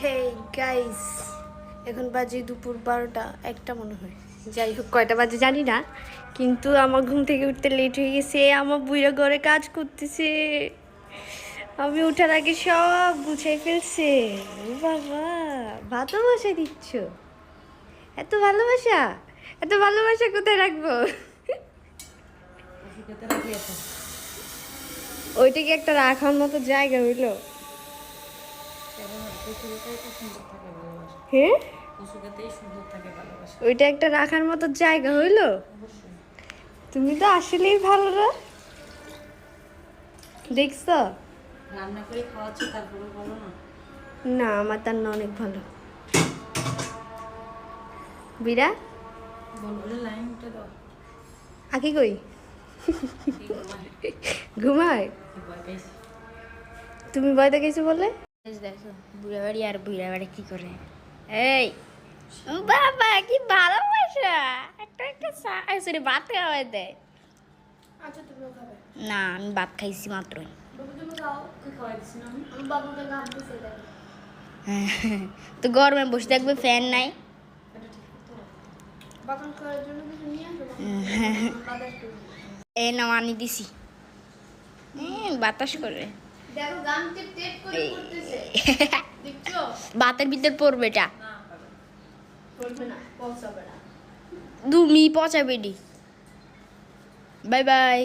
Hey guys এখন বাজে দুপুর বারোটা একটা মনে হয়। যাই হোক কয়টা বাজে জানি না কিন্তু আমার ঘুম থেকে উঠতে লেট হয়ে গেছে আমার বুড়ো ঘরে কাজ করতেছে। আমি ওঠার আগে সব গুছাই ফেলছে। বাবা ভাতও বসাই দিচ্ছ? এত ভালোবাসা? এত ভালোবাসা কোথায় রাখব? ওইটা কি একটা রাখার মতো জায়গা হইল। হ্যাঁ ওইটা একটা রাখার মতো জায়গা হইল? তুমি তো আসলেই ভালো না। দেখছ? রান্না করে খাওয়াচ্ছি তারপরে বলো না। না আমার তার না অনেক ভালো। বিরা লাইনটা দাও। আকি কই? ঘুমায়? তুমি বয়দা কিছু বলে? দেখো বুড়া বাড়ি আর বুড়া বাড়ি কি করে এই বাবা কি ভালোবাসা একটা একটা সরি ভাত খাওয়াই দেয় না আমি ভাত খাইছি দেয় তো গরমে বসে থাকবে ফ্যান নাই। এ না আনি দিছি বাতাস করে দেখো গান টেপ টেপ করে করতেছে দেখছ? বাতের ভিতর পড়বে এটা। পড়বে না পৌঁছাবে না। তুমি বাই বাই।